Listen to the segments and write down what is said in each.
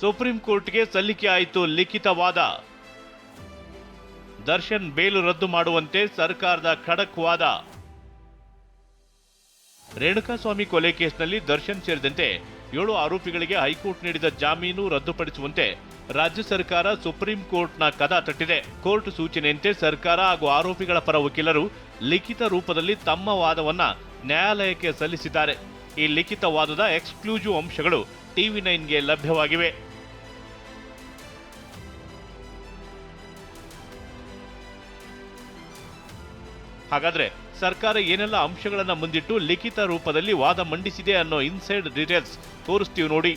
Supreme ಕೋರ್ಟ್ಗೆ ಸಲ್ಲಿಕೆ ಆಯಿತು ಲಿಖಿತ ವಾದ ದರ್ಶನ್ ಬೇಲು ರದ್ದು ಮಾಡುವಂತೆ ಸರ್ಕಾರದ ಖಡಕ್ ವಾದ ರೇಣುಕಾಸ್ವಾಮಿ ಕೊಲೆ ಕೇಸ್ನಲ್ಲಿ ದರ್ಶನ್ ಸೇರಿದಂತೆ ಏಳು ಆರೋಪಿಗಳಿಗೆ ಹೈಕೋರ್ಟ್ ನೀಡಿದ ಜಾಮೀನು ರದ್ದುಪಡಿಸುವಂತೆ ರಾಜ್ಯ ಸರ್ಕಾರ ಸುಪ್ರೀಂ ಕೋರ್ಟ್ನ ಕದ ತಟ್ಟಿದೆ. ಕೋರ್ಟ್ ಸೂಚನೆಯಂತೆ ಸರ್ಕಾರ ಹಾಗೂ ಆರೋಪಿಗಳ ಪರ ವಕೀಲರು ಲಿಖಿತ ರೂಪದಲ್ಲಿ ತಮ್ಮ ವಾದವನ್ನ ನ್ಯಾಯಾಲಯಕ್ಕೆ ಸಲ್ಲಿಸಿದ್ದಾರೆ. ಈ ಲಿಖಿತ ವಾದದ ಎಕ್ಸ್ಕ್ಲೂಸಿವ್ ಅಂಶಗಳು ಟಿವಿ ನೈನ್ಗೆ ಲಭ್ಯವಾಗಿವೆ. ಹಾಗಾದ್ರೆ ಸರ್ಕಾರ ಏನೆಲ್ಲ ಅಂಶಗಳನ್ನು ಮುಂದಿಟ್ಟು ಲಿಖಿತ ರೂಪದಲ್ಲಿ ವಾದ ಮಂಡಿಸಿದೆ ಅನ್ನೋ ಇನ್ಸೈಡ್ ಡೀಟೇಲ್ಸ್ ತೋರಿಸ್ತೀವಿ ನೋಡಿ.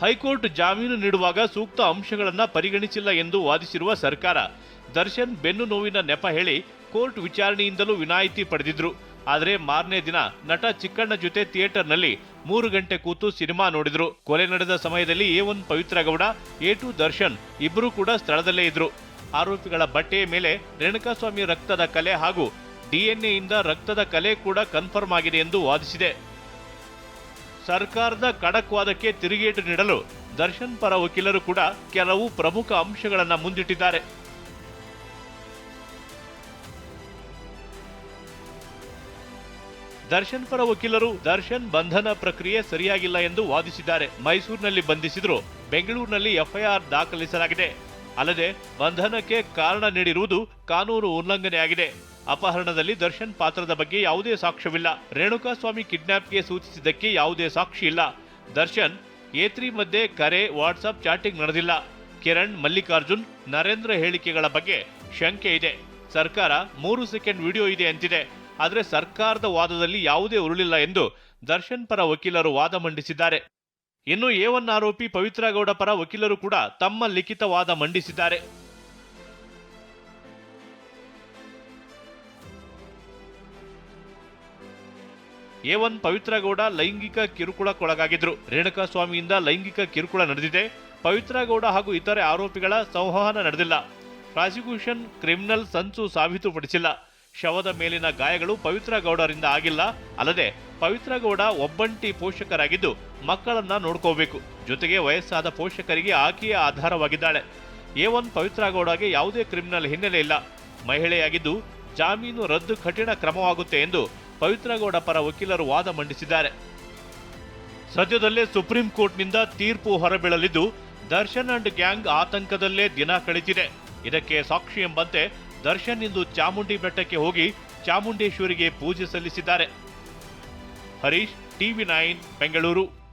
ಹೈಕೋರ್ಟ್ ಜಾಮೀನು ನೀಡುವಾಗ ಸೂಕ್ತ ಅಂಶಗಳನ್ನು ಪರಿಗಣಿಸಿಲ್ಲ ಎಂದು ವಾದಿಸಿರುವ ಸರ್ಕಾರ, ದರ್ಶನ್ ಬೆನ್ನು ನೋವಿನ ನೆಪ ಹೇಳಿ ಕೋರ್ಟ್ ವಿಚಾರಣೆಯಿಂದಲೂ ವಿನಾಯಿತಿ ಪಡೆದಿದ್ರು. ಆದರೆ ಮಾರನೇ ದಿನ ನಟ ಚಿಕ್ಕಣ್ಣ ಜೊತೆ ಥಿಯೇಟರ್ನಲ್ಲಿ ಮೂರು ಗಂಟೆ ಕೂತು ಸಿನಿಮಾ ನೋಡಿದ್ರು. ಕೊಲೆ ನಡೆದ ಸಮಯದಲ್ಲಿ A one Pavithra Gowda, A two Darshan ಇಬ್ಬರೂ ಕೂಡ ಸ್ಥಳದಲ್ಲೇ ಇದ್ರು. ಆರೋಪಿಗಳ ಬಟ್ಟೆಯ ಮೇಲೆ ರೇಣುಕಾಸ್ವಾಮಿ ರಕ್ತದ ಕಲೆ ಹಾಗೂ ಡಿಎನ್ಎಯಿಂದ ರಕ್ತದ ಕಲೆ ಕೂಡ ಕನ್ಫರ್ಮ್ ಆಗಿದೆ ಎಂದು ವಾದಿಸಿದೆ. ಸರ್ಕಾರದ ಖಡಕ್ ವಾದಕ್ಕೆ ತಿರುಗೇಟು ನೀಡಲು ದರ್ಶನ್ ಪರ ವಕೀಲರು ಕೂಡ ಕೆಲವು ಪ್ರಮುಖ ಅಂಶಗಳನ್ನು ಮುಂದಿಟ್ಟಿದ್ದಾರೆ. ದರ್ಶನ್ ಪರ ವಕೀಲರು ದರ್ಶನ್ ಬಂಧನ ಪ್ರಕ್ರಿಯೆ ಸರಿಯಾಗಿಲ್ಲ ಎಂದು ವಾದಿಸಿದ್ದಾರೆ. ಮೈಸೂರಿನಲ್ಲಿ ಬಂಧಿಸಿದ್ರು. ಬೆಂಗಳೂರಿನಲ್ಲಿ ಎಫ್ಐಆರ್ ದಾಖಲಿಸಲಾಗಿದೆ. ಅಲ್ಲದೆ ಬಂಧನಕ್ಕೆ ಕಾರಣ ನೀಡಿರುವುದು ಕಾನೂನು ಉಲ್ಲಂಘನೆಯಾಗಿದೆ ಅಪಹರಣದಲ್ಲಿ ದರ್ಶನ್ ಪಾತ್ರದ ಬಗ್ಗೆ ಯಾವುದೇ ಸಾಕ್ಷ್ಯವಿಲ್ಲ. ರೇಣುಕಾಸ್ವಾಮಿ ಕಿಡ್ನಾಪ್ಗೆ ಸೂಚಿಸಿದ್ದಕ್ಕೆ ಯಾವುದೇ ಸಾಕ್ಷಿ ಇಲ್ಲ. ದರ್ಶನ್ ಏತ್ರಿ ಮಧ್ಯೆ ಕರೆ, ವಾಟ್ಸಾಪ್ ಚಾಟಿಂಗ್ ನಡೆದಿಲ್ಲ. ಕಿರಣ್, ಮಲ್ಲಿಕಾರ್ಜುನ್, ನರೇಂದ್ರ ಹೇಳಿಕೆಗಳ ಬಗ್ಗೆ ಶಂಕೆ ಇದೆ. ಸರ್ಕಾರ ಮೂರು ಸೆಕೆಂಡ್ ವಿಡಿಯೋ ಇದೆ ಅಂತಿದೆ. ಆದರೆ ಸರ್ಕಾರದ ವಾದದಲ್ಲಿ ಯಾವುದೇ ಉರುಳಿಲ್ಲ ಎಂದು ದರ್ಶನ್ ಪರ ವಕೀಲರು ವಾದ ಮಂಡಿಸಿದ್ದಾರೆ. ಇನ್ನು ಎ ಒನ್ ಆರೋಪಿ ಪವಿತ್ರಗೌಡ ಪರ ವಕೀಲರು ಕೂಡ ತಮ್ಮ ಲಿಖಿತ ವಾದ ಮಂಡಿಸಿದ್ದಾರೆ. ಎ ಒನ್ ಪವಿತ್ರಗೌಡ ಲೈಂಗಿಕ ಕಿರುಕುಳಕ್ಕೊಳಗಾಗಿದ್ರು ರೇಣುಕಾಸ್ವಾಮಿಯಿಂದ ಲೈಂಗಿಕ ಕಿರುಕುಳ ನಡೆದಿದೆ. ಪವಿತ್ರಗೌಡ ಹಾಗೂ ಇತರೆ ಆರೋಪಿಗಳ ಸಂವಹನ ನಡೆದಿಲ್ಲ. ಪ್ರಾಸಿಕ್ಯೂಷನ್ ಕ್ರಿಮಿನಲ್ ಸಂಚು ಸಾಬೀತುಪಡಿಸಿಲ್ಲ. ಶವದ ಮೇಲಿನ ಗಾಯಗಳು ಪವಿತ್ರ ಗೌಡರಿಂದ ಆಗಿಲ್ಲ. ಅಲ್ಲದೆ ಪವಿತ್ರ ಗೌಡ ಒಬ್ಬಂಟಿ ಪೋಷಕರಾಗಿದ್ದು ಮಕ್ಕಳನ್ನ ನೋಡ್ಕೋಬೇಕು. ಜೊತೆಗೆ ವಯಸ್ಸಾದ ಪೋಷಕರಿಗೆ ಆಕೆಯೇ ಆಧಾರವಾಗಿದ್ದಾಳೆ. ಎ ಒನ್ ಪವಿತ್ರ ಗೌಡಗೆ ಯಾವುದೇ ಕ್ರಿಮಿನಲ್ ಹಿನ್ನೆಲೆ ಇಲ್ಲ. ಮಹಿಳೆಯಾಗಿದ್ದು ಜಾಮೀನು ರದ್ದು ಕಠಿಣ ಕ್ರಮವಾಗುತ್ತೆ ಎಂದು ಪವಿತ್ರ ಗೌಡ ಪರ ವಕೀಲರು ವಾದ ಮಂಡಿಸಿದ್ದಾರೆ. ಸದ್ಯದಲ್ಲೇ ಸುಪ್ರೀಂ ಕೋರ್ಟ್ನಿಂದ ತೀರ್ಪು ಹೊರಬೀಳಲಿದ್ದು ದರ್ಶನ್ ಅಂಡ್ ಗ್ಯಾಂಗ್ ಆತಂಕದಲ್ಲೇ ದಿನ ಕಳೆದಿದೆ ಇದಕ್ಕೆ ಸಾಕ್ಷಿ ಎಂಬಂತೆ ದರ್ಶನ್ ಇಂದು ಚಾಮುಂಡಿ ಬೆಟ್ಟಕ್ಕೆ ಹೋಗಿ ಚಾಮುಂಡೇಶ್ವರಿಗೆ ಪೂಜೆ ಸಲ್ಲಿಸಿದ್ದಾರೆ. Harish TV nine Bengaluru.